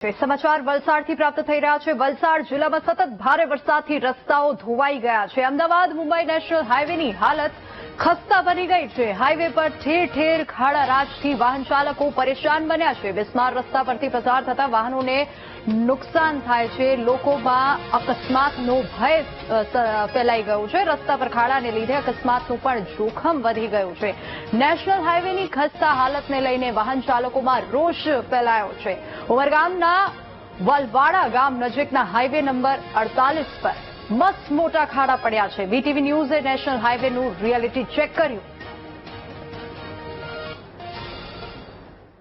સમાચાર વલસાડથી પ્રાપ્ત થઈ રહ્યા છે. વલસાડ જિલ્લામાં સતત ભારે વરસાદથી રસ્તાઓ ધોવાઈ ગયા છે. અમદાવાદ, મુંબઈ નેશનલ હાઈવેની હાલત ખસ્તા બની ગઈ છે. હાઈવે પર ઠેર ઠેર ખાડા રાજથી વાહન ચાલકો પરેશાન બન્યા છે. બિસ્માર રસ્તા પરથી પસાર થતા વાહનોને નુકસાન થાય છે. લોકોમાં અકસ્માતનો ભય ફેલાઈ ગયો છે. રસ્તા પર ખાડાને લીધે અકસ્માતનું પણ જોખમ વધી ગયું છે. નેશનલ હાઈવેની ખસ્તા હાલતને લઈને વાહન ચાલકોમાં રોષ ફેલાયો છે. ઉમરગામના વલવાડા ગામ નજીકના હાઈવે નંબર અડતાલીસ પર. મસ્ત મોટા ખાડા પડ્યા છે. વીટીવી ન્યૂઝે નેશનલ હાઈવેનું રિયાલિટી ચેક કર્યું.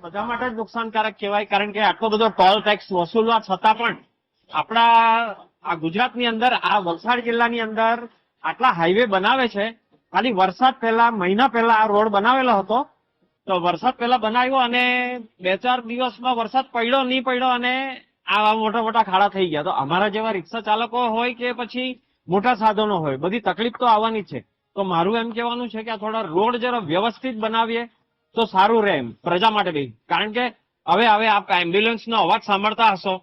બધા માટે નુકસાનકારક કહેવાય, કારણ કે આટલો બધો ટોલ ટેક્સ વસૂલવા છતાં પણ આપણા આ ગુજરાતની અંદર, આ વલસાડ જિલ્લાની અંદર આટલા હાઈવે બનાવે છે. ખાલી વરસાદ પહેલા, મહિના પહેલા આ રોડ બનાવેલો હતો. તો વરસાદ પહેલા બનાવ્યો અને બે ચાર દિવસમાં વરસાદ પડ્યો, નહીં પડ્યો અને આ મોટા મોટા ખાડા થઈ ગયા. તો અમારા જેવા રિક્ષા ચાલકો હોય કે પછી મોટા સાધનો હોય બધી તકલીફ તો આવવાની છે. તો મારું એમ કહેવાનું છે કે આ થોડા રોડ જરા વ્યવસ્થિત બનાવીએ તો સારું રહે એમ પ્રજા માટે બી. કારણ કે હવે હવે આપ એમ્બ્યુલન્સ નો અવાજ સાંભળતા હશો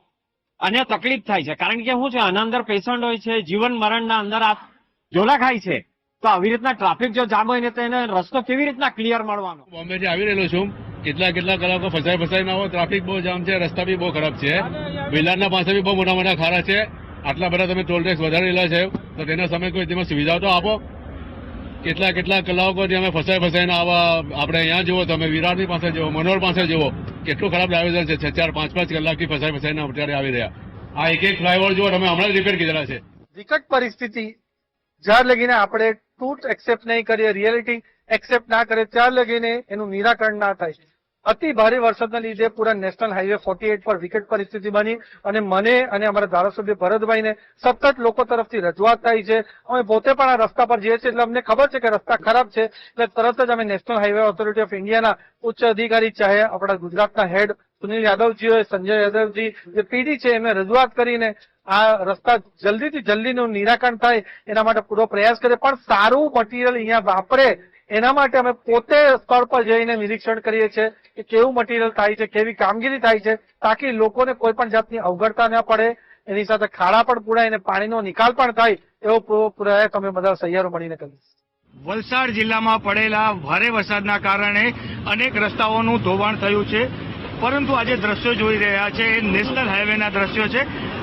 અને તકલીફ થાય છે. કારણ કે શું છે આના અંદર પેશન્ટ હોય છે જીવન મરણના અંદર આ ઝોલા ખાય છે. તો આવી રીતના ટ્રાફિક જો જામ હોય ને તો એને રસ્તો કેવી રીતના ક્લિયર મળવાનો? બોમ્બે થી આવી રહેલો છું કેટલા કેટલા કલાકો ફસાઈ ફસાઈ ના હોય ટ્રાફિક બહુ જામ છે રસ્તા બી બહુ ખરાબ છે. વિલારના પાસે બી બહુ મોટા મોટા ખારા છે. આટલા બધા તમે ટોલ ટેક્સ વધારેલા છે. તો તેના સામે કોઈ તેમાં સુવિધા તો આપો. કેટલા કેટલા કલાકોથી અમે ફસાઈ ફસાઈને આવા આપણે અહીંયા જુઓ, તમે વિરારની પાસે જુઓ, મનોહર પાસે જુઓ, કેટલું ખરાબ ડ્રાઈવર છે. છ, ચાર, પાંચ પાંચ કલાકથી ફસાઈ ફસાઈને અત્યારે આવી રહ્યા. આ એક એક ફ્લાયઓવર જુઓ, તમે હમણાં રિપેર કીધેલા છે. વિકટ પરિસ્થિતિ. જ્યાર લગીને આપણે ટ્રુથ એક્સેપ્ટ નહીં કરીએ રિયાલિટી એક્સેપ્ટ ના કરીએ, ત્યાર લગીને એનું નિરાકરણ ના થાય. અતિ ભારે વરસાદના લીધે પૂરા નેશનલ હાઈવે ફોર્ટી એટ પર વિકટ પરિસ્થિતિ બની અને મને અને અમારા ધારાસભ્ય ભરતભાઈને સતત લોકો તરફથી રજૂઆત થાય છે. અમે પોતે પણ આ રસ્તા પર જઈએ છીએ એટલે અમને ખબર છે કે રસ્તા ખરાબ છે. એટલે તરત જ અમે નેશનલ હાઈવે ઓથોરિટી ઓફ ઇન્ડિયાના ઉચ્ચ અધિકારી ચાહે આપણા ગુજરાતના હેડ સુનિલ હોય સંજય યાદવજી, જે પીડી છે, એમને રજૂઆત કરીને આ રસ્તા જલ્દીથી જલ્દીનું નિરાકરણ થાય એના માટે પૂરો પ્રયાસ કરે. પણ સારું મટીરિયલ અહીંયા વાપરે એના માટે અમે પોતે સ્થળ પર જઈને નિરીક્ષણ કરીએ છીએ કે કેવું મટીરિયલ થાય છે, કેવી કામગીરી થાય છે, તાકી લોકોને કોઈ પણ જાતની અવગડતા ન પડે. એની સાથે ખાડા પણ પૂરાય અને પાણીનો નિકાલ પણ થાય એવો પૂરો પ્રયાસ અમે બધા સહિયારો મળીને કરીશું વલસાડ જિલ્લામાં પડેલા ભારે વરસાદના કારણે અનેક રસ્તાઓનું ધોવાણ થયું છે. પરંતુ આજે દ્રશ્યો જોઈ રહ્યા છે. એ નેશનલ હાઈવેના દ્રશ્યો છે.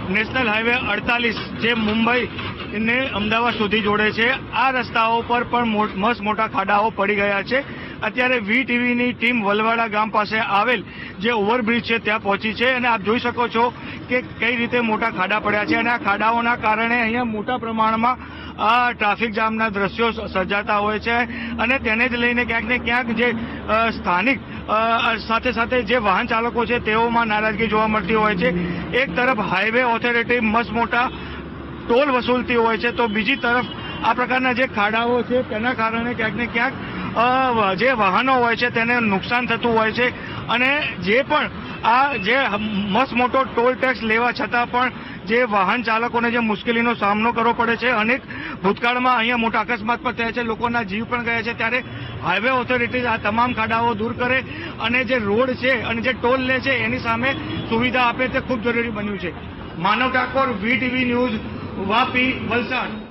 નેશનલ હાઈવે અડતાલીસ જે મુંબઈ ને અમદાવાદ સુધી જોડે છે. આ રસ્તાઓ પર પણ મસ્ત મોટા ખાડાઓ પડી ગયા છે. અત્યારે વી ટીવીની ટીમ વલવાડા ગામ પાસે આવેલ જે ઓવરબ્રિજ છે ત્યાં પહોંચી છે અને આપ જોઈ શકો છો કે કઈ રીતે મોટા ખાડા પડ્યા છે અને આ ખાડાઓના કારણે અહીંયા મોટા પ્રમાણમાં, આ ટ્રાફિક જામના દ્રશ્યો સર્જાતા હોય છે અને તેને જ લઈને ક્યાંક ને ક્યાંક જે સ્થાનિક સાથે સાથે જે વાહન ચાલકો છે તેઓમાં નારાજગી જોવા મળતી હોય છે. એક તરફ હાઈવે ઓથોરિટી મસ્ત મોટા ટોલ વસૂલતી હોય છે, તો બીજી તરફ આ પ્રકારના જે ખાડાઓ છે, તેના કારણે ક્યાંક ને ક્યાંક જે વાહનો હોય છે, તેને નુકસાન થતું હોય છે. અને જે પણ આ જે મસ્ત મોટો ટોલ ટેક્સ લેવા છતાં પણ જે વાહન ચાલકોને જે મુશ્કેલીનો સામનો કરવો પડે છે, અનેક ભૂતકાળમાં અહીંયા મોટા અકસ્માત પણ થયા છે, લોકોના જીવ પણ ગયા છે, ત્યારે હાઈવે ઓથોરિટીઝ આ તમામ ખાડાઓ દૂર કરે અને જે રોડ છે અને જે ટોલ લે છે, એની સામે સુવિધા આપે તે ખૂબ જરૂરી બન્યું છે. Manav Thakor VTV news Vapi Valsad